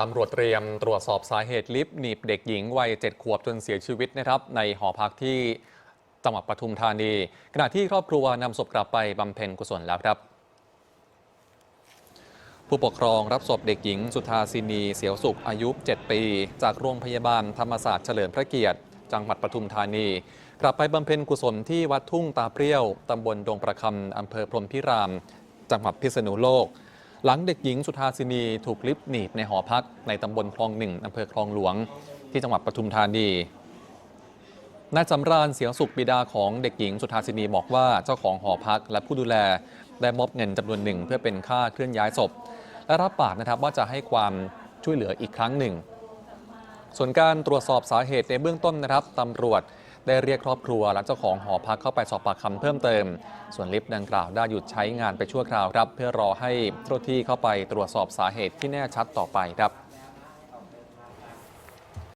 ตำรวจเตรียมตรวจสอบสาเหตุลิฟต์หนีบเด็กหญิงวัย 7 ขวบจนเสียชีวิตนะครับ ในหอพักที่จังหวัดปทุมธานี ขณะที่ครอบครัวนำศพกลับไปบำเพ็ญกุศลแล้วครับ ผู้ปกครองรับศพเด็กหญิงสุธาสินี เสียวสุขอายุ 7 ปี จากโรงพยาบาลธรรมศาสตร์เฉลิมพระเกียรติ จังหวัดปทุมธานี กลับไปบำเพ็ญกุศลที่วัดทุ่งตาเปรี้ยวตำบลดงประคำอำเภอพรมพิราม จังหวัดพิษณุโลก หลังเด็กหญิงสุธาสินีถูกลิฟต์หนีบในหอพักในตำบลคลองหนึ่งอำเภอคลองหลวง ที่จังหวัดปทุมธานีนายสำราญเสียงสุขบิดาของเด็กหญิงสุธาสินีบอกว่าเจ้าของหอพักและผู้ดูแลได้มอบเงินจำนวนหนึ่งเพื่อเป็นค่าเคลื่อนย้ายศพ และรับปากนะครับว่าจะให้ความช่วยเหลืออีกครั้งหนึ่ง ส่วนการตรวจสอบสาเหตุในเบื้องต้นนะครับตำรวจได้เรียกครอบครัวและเจ้าของหอพักเข้าไปสอบปากคำเพิ่มเติม ส่วนลิฟต์ดังกล่าวได้หยุดใช้งานไปชั่วคราวครับ เพื่อรอให้เจ้าที่เข้าไปตรวจสอบสาเหตุที่แน่ชัดต่อไปครับ